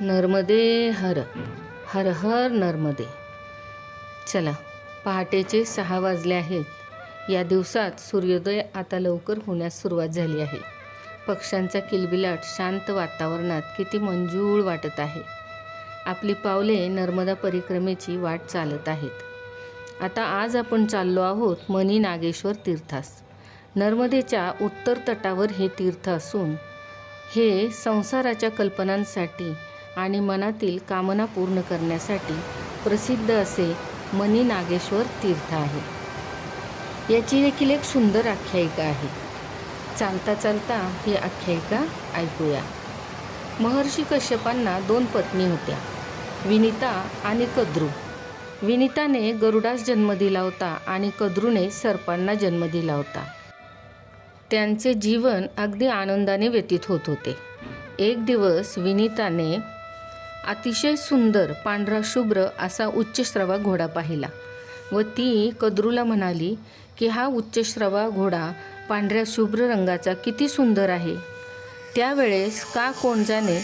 नर्मदे हर हर हर नर्मदे. चला पहाटेचे सहा वाजले आहेत. या दिवसात सूर्योदय आता लवकर होण्यास सुरुवात झाली आहे. पक्ष्यांचा किलबिलाट शांत वातावरणात किती मंजूळ वाटत आहे. आपली पावले नर्मदा परिक्रमेची वाट चालत आहेत. आता आज आपण चाललो आहोत मनी नागेश्वर तीर्थास. नर्मदेच्या उत्तर तटावर हे तीर्थ असून हे संसाराच्या कल्पनांसाठी आणि मनातील कामना पूर्ण करण्यासाठी प्रसिद्ध असे मनी नागेश्वर तीर्थ आहे. याची देखील एक सुंदर आख्यायिका आहे. चालता चालता ही आख्यायिका ऐकूया. महर्षी कश्यपांना दोन पत्नी होत्या विनिता आणि कद्रू. विनिताने गरुडास जन्म दिला होता आणि कद्रूने सर्पांना जन्म दिला होता. त्यांचे जीवन अगदी आनंदाने व्यतीत होत होते. एक दिवस विनिताने अतिशय सुंदर पांढरा शुभ्र असा उच्चश्रवा घोडा पाहिला. व ती कद्रूला म्हणाली की हा उच्चश्रवा घोडा पांढऱ्या शुभ्र रंगाचा किती सुंदर आहे. त्यावेळेस का कोण जाणे?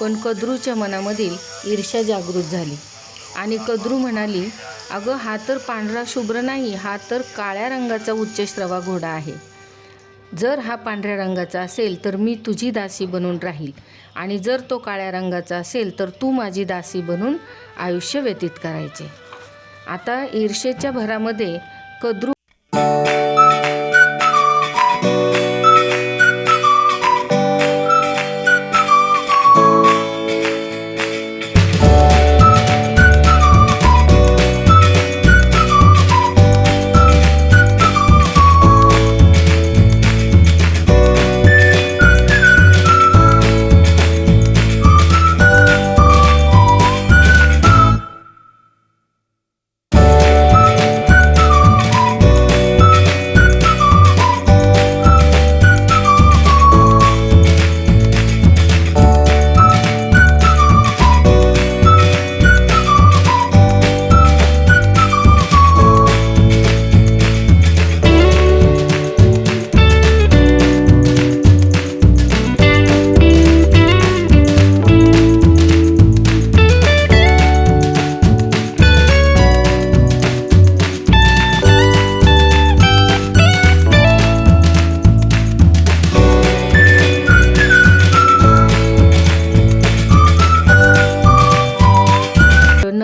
पण कद्रूच्या मनामधील ईर्ष्या जागृत झाली. आणि कद्रू म्हणाली अगं हा तर पांढरा शुभ्र नाही हा तर काळ्या रंगाचा उच्चश्रवा घोडा आहे. जर हा पांढऱ्या रंगाचा असेल तर मी तुझी दासी बनून राहील. आणि जर तो काळ्या रंगाचा असेल तर तू माझी दासी बनून आयुष्य व्यतीत करायचे. आता ईर्षेच्या भरामध्ये कद्रू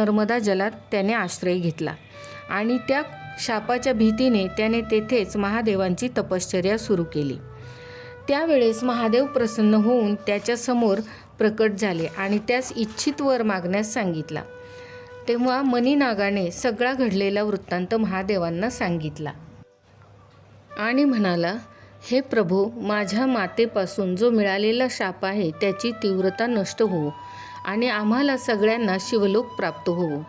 नर्मदा जलात त्याने आश्रय घेतला. आणि त्या शापाच्या भीतीने त्याने तेथेच महादेवांची तपश्चर्या सुरू केली. त्यावेळेस महादेव प्रसन्न होऊन त्याच्यासमोर प्रकट झाले आणि त्यास इच्छित वर मागण्यास सांगितला. तेव्हा मणिनागाने सगळा घडलेला वृत्तांत महादेवांना सांगितला. आणि म्हणाला हे प्रभू माझ्या मातेपासून जो मिळालेला शाप आहे त्याची तीव्रता नष्ट होवो आणि आम्हाला सगळ्यांना शिवलोक प्राप्त होवो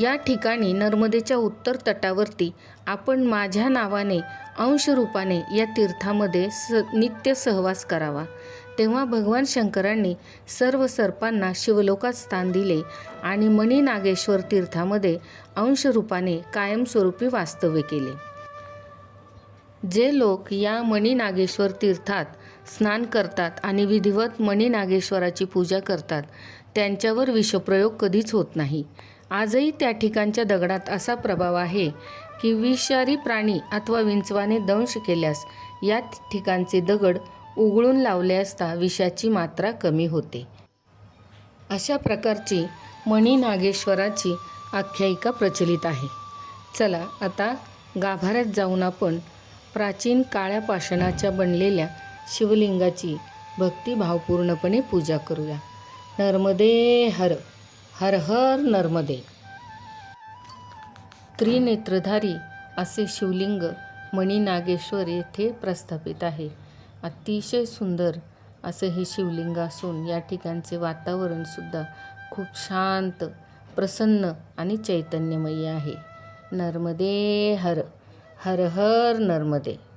या ठिकाणी नर्मदेच्या उत्तर तटावरती आपण माझ्या नावाने अंशरूपाने या तीर्थामध्ये स नित्य सहवास करावा. तेव्हा भगवान शंकरांनी सर्व सर्पांना शिवलोकात स्थान दिले आणि मणिनागेश्वर तीर्थामध्ये अंशरूपाने कायमस्वरूपी वास्तव्य केले. जे लोक या मणिनागेश्वर तीर्थात स्नान करतात आणि विधिवत मणिनागेश्वराची पूजा करतात त्यांच्यावर विषप्रयोग कधीच होत नाही. आजही त्या ठिकाणच्या दगडात असा प्रभाव आहे की विषारी प्राणी अथवा विंचवाने दंश केल्यास या ठिकाणचे दगड उघडून लावले असता विषाची मात्रा कमी होते. अशा प्रकारची मणिनागेश्वराची आख्यायिका प्रचलित आहे. चला आता गाभाऱ्यात जाऊन आपण प्राचीन काळ्या पाषाणाच्या बनलेल्या शिवलिंगाची भक्तिभावपूर्णपणे पूजा करूया. नर्मदे हर हर हर नर्मदे. त्रिनेत्रधारी असे शिवलिंग मणिनागेश्वर येथे प्रस्थापित आहे. अतिशय सुंदर असं हे शिवलिंग असून या ठिकाणचे वातावरणसुद्धा खूप शांत प्रसन्न आणि चैतन्यमयी आहे. नर्मदे हर. हर हर नर्मदे.